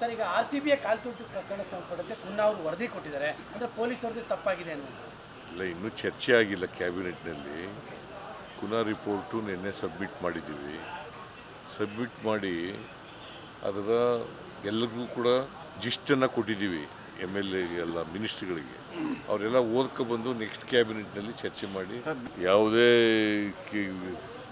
Sir ಈಗ R C ಬಿಯ ಕಾಲ್ತೂಟು ಪ್ರಕರಣ ಸಂಬಂಧಪಟ್ಟಂತೆ ಪುನಃ ಅವರು ವರದಿ ಕೊಟ್ಟಿದ್ದಾರೆ. ಅಂದ್ರೆ ಪೊಲೀಸರದ್ದು ತಪ್ಪಾಗಿದೆ ಅನ್ನೋದು ಇಲ್ಲ ಇನ್ನೂ ಚರ್ಚೆ ಆಗಿಲ್ಲ ಕ್ಯಾಬಿನೆಟ್ನಲ್ಲಿ. ಕುನಾ ರಿಪೋರ್ಟು ನಿನ್ನೆ ಸಬ್ಮಿಟ್ ಮಾಡಿದ್ದೀವಿ. ಸಬ್ಮಿಟ್ ಮಾಡಿ ಅದರ ಎಲ್ಲರಿಗೂ ಕೂಡ ಜಿಸ್ಟನ್ನು ಕೊಟ್ಟಿದ್ದೀವಿ ಎಂ ಎಲ್ ಎಗೆಲ್ಲ ಮಿನಿಸ್ಟ್ರಿಗಳಿಗೆ. ಅವರೆಲ್ಲ ಓದ್ಕೊಬಂದು ನೆಕ್ಸ್ಟ್ ಕ್ಯಾಬಿನೆಟ್ನಲ್ಲಿ ಚರ್ಚೆ ಮಾಡಿ ಯಾವುದೇ ಕಿ-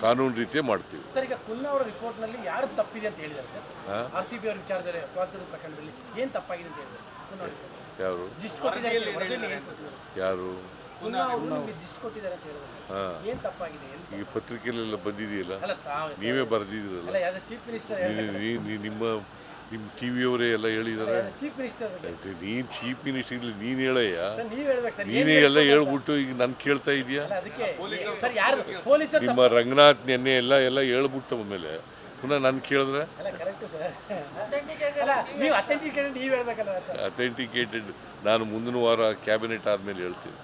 ಕಾನೂನು ರೀತಿಯ ಮಾಡ್ತೀವಿ. ಸರ್ ಈಗ ಕುಲ್ಲಾ ಅವರ ರಿಪೋರ್ಟ್ನಲ್ಲಿ ಯಾರು ತಪ್ಪಿದೆ ಅಂತ ಹೇಳಿದ್ದಾರೆ ಸರ್? ಆರ್ ಸಿ ಬಿ ಅವರ ವಿಚಾರದಲ್ಲಿ ಸ್ವಾತಂತ್ರ್ಯ ಪ್ರಕರಣದಲ್ಲಿ ಏನು ತಪ್ಪಾಗಿದೆ ಅಂತ ಹೇಳಿದ್ದಾರೆ. ಯಾರು? ಜಿಸ್ಟ್ ಕೊಟ್ಟಿದ್ದಾರೆ ಅಂತ ವರದಿಯಲ್ಲಿ ಏನ್ ಕೊಟ್ಟಿದ್ದಾರೆ? ಯಾರು? ಪುನಃ ಅವರು ನಿಮಗೆ ಜಿಸ್ಟ್ ಕೊಟ್ಟಿದ್ದಾರೆ ಅಂತ ಹೇಳಿದ್ದಾರೆ. ಹಾಂ. ಏನು ತಪ್ಪಾಗಿದೆ? ಏನು ಈಗ ಪತ್ರಿಕೆಯಲ್ಲೆಲ್ಲ ಬಂದಿದೆಯಲ್ಲ? ಅಲ್ಲ ತಾವು. ನೀವೇ ಬರೆದಿದ್ದೀರಲ್ಲ? ಅಲ್ಲ ಯಾವ್ದು ಚೀಫ್ ಮಿನಿಸ್ಟರ್ ನೀ- ನಿಮ್ಮ ನಿಮ್ಮ ಟಿ ವಿಯವರೇ ಎಲ್ಲ ಹೇಳಿದ್ದಾರೆ ನೀನು ಚೀಫ್ ಮಿನಿಸ್ಟರ್ ಇರಲಿ ನೀನು ಹೇಳಯ್ಯ. ನೀನೇ ಎಲ್ಲ ಹೇಳ್ಬಿಟ್ಟು ಈಗ ನಾನು ಕೇಳ್ತಾ ಇದೆಯಾ? ನಿಮ್ಮ ರಂಗನಾಥ್ ನೆನ್ನೆ ಎಲ್ಲ ಎಲ್ಲ ಹೇಳ್ಬಿಟ್ಟು ಮೇಲೆ ಪುನಃ ನಾನು ಕೇಳಿದ್ರೆ? ಅಥೆಂಟಿಕೇಟೆಡ್ ನಾನು ಮುಂದಿನ ವಾರ ಕ್ಯಾಬಿನೆಟ್ ಆದಮೇಲೆ ಹೇಳ್ತೀನಿ.